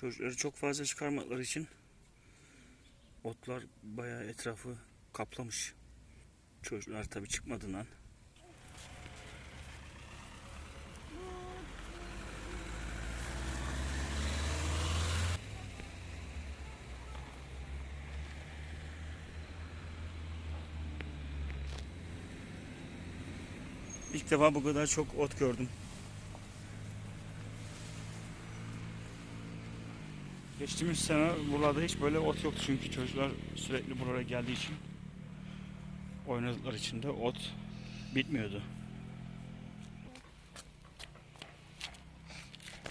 Çocukları çok fazla çıkarmaları için otlar bayağı etrafı kaplamış. Çocuklar tabii çıkmadığından. İlk defa bu kadar çok ot gördüm. Geçtiğimiz sene buralarda hiç böyle ot yoktu çünkü çocuklar sürekli buraya geldiği için oynadıkları için de ot bitmiyordu.